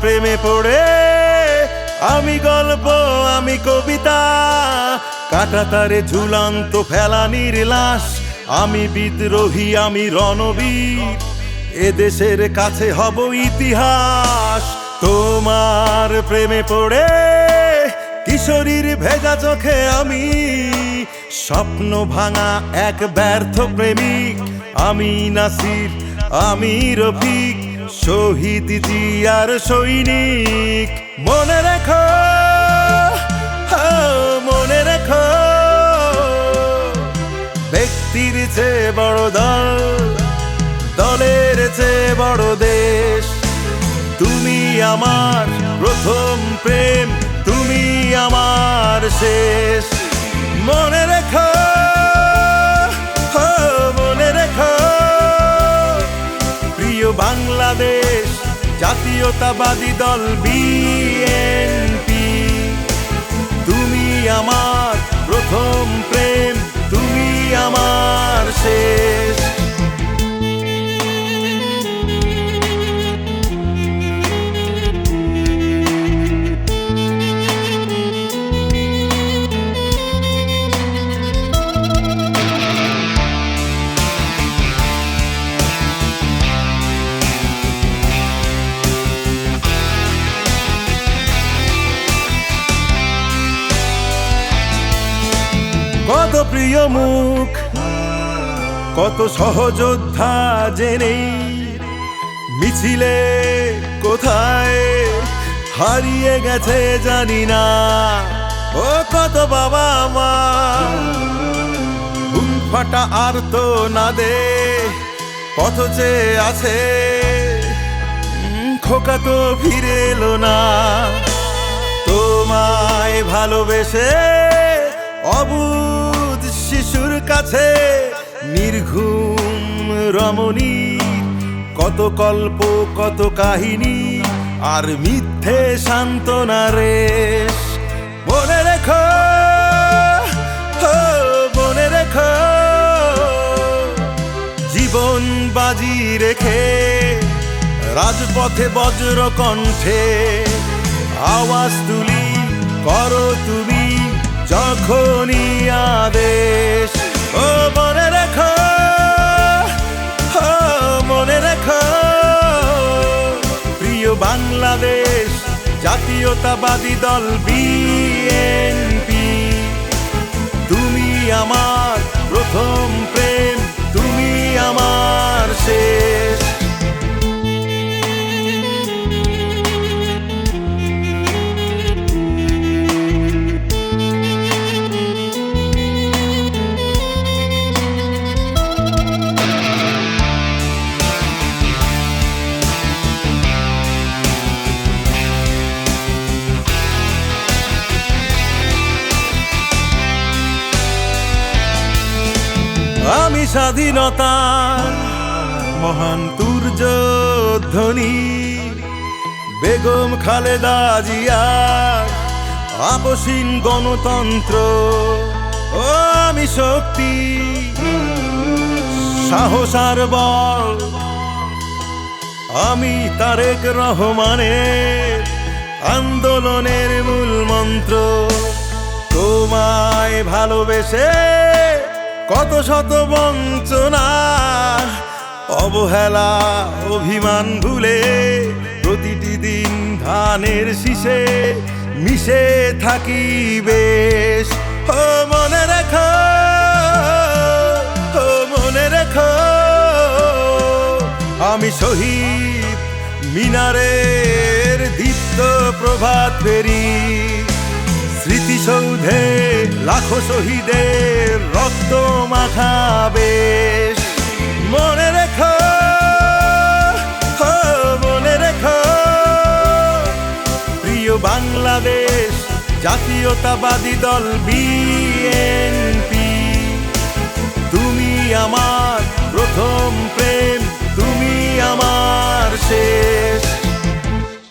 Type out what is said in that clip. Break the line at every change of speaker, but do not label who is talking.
প্রেমে পড়ে আমি গল্প, আমি কবিতা কাটাতারে ঝুলান্ত ফেলানির লাশ, আমি বিদ্রোহী, আমি রণবীর এদেশের কাছে হব ইতিহাস। তোমার প্রেমে পড়ে কিশোরীর ভেজা চোখে আমি, স্বপ্ন ভাঙা এক ব্যর্থ প্রেমিক, আমি নাসির, আমি রফিক। শহীদ জিয়ার সৈনিক, মনে রেখো মনে রেখো। ব্যক্তির চেয়ে বড় দল, দলের চেয়ে বড় দেশ। তুমি আমার প্রথম প্রেম, তুমি আমার শেষ। মনে রেখো জাতীয়তাবাদী দল বিএনপি। তুমি আমার প্রথম প্রেম তুমি আমার শেষ। প্রিয় মুখ। কত সহযোদ্ধা জেনেই মিছিলে কোথায় হারিয়ে গেছে জানি না। ও কত বাবা মা ফাটা আর তো না দে, পথ চেয়ে আছে। খোকা তো ফিরে এলো না। তোমায় ভালোবেসে অবুধ শিশুর কাছে নির্ঘুম রমণী, কত কল্প, কত কাহিনী, আর মিথ্যে সান্ত্বনা রেশ। মনে রেখো মনে রেখো, জীবন বাজি রেখে রাজপথে বজ্র কণ্ঠে আওয়াজ তুলি, করো তুমি যখনই বাংলাদেশ জাতীয়তাবাদী দল বিএনপি। তুমি আমার প্রথম আমি স্বাধীনতার মহান তুর্য ধ্বনি বেগম খালেদা জিয়ার আপসীন গণতন্ত্র, ও আমি শক্তি সাহস আর বল। আমি তারেক রহমানের আন্দোলনের মূল মন্ত্র। তোমায় ভালোবেসে কত শত বঞ্চনা, অবহেলা, অভিমান ভুলে প্রতিটি দিন ধানের শীষে মিশে থাকি বেশ। ও মনে রেখো, ও মনে রেখো, আমি শহীদ মিনারের দীপ্ত প্রভাত ফেরি, স্মৃতিসৌধে লাখো শহীদের রক্ত মাখা বেশ। মনে রেখ মনে রেখ। প্রিয় বাংলাদেশ জাতীয়তাবাদী দল বিএনপি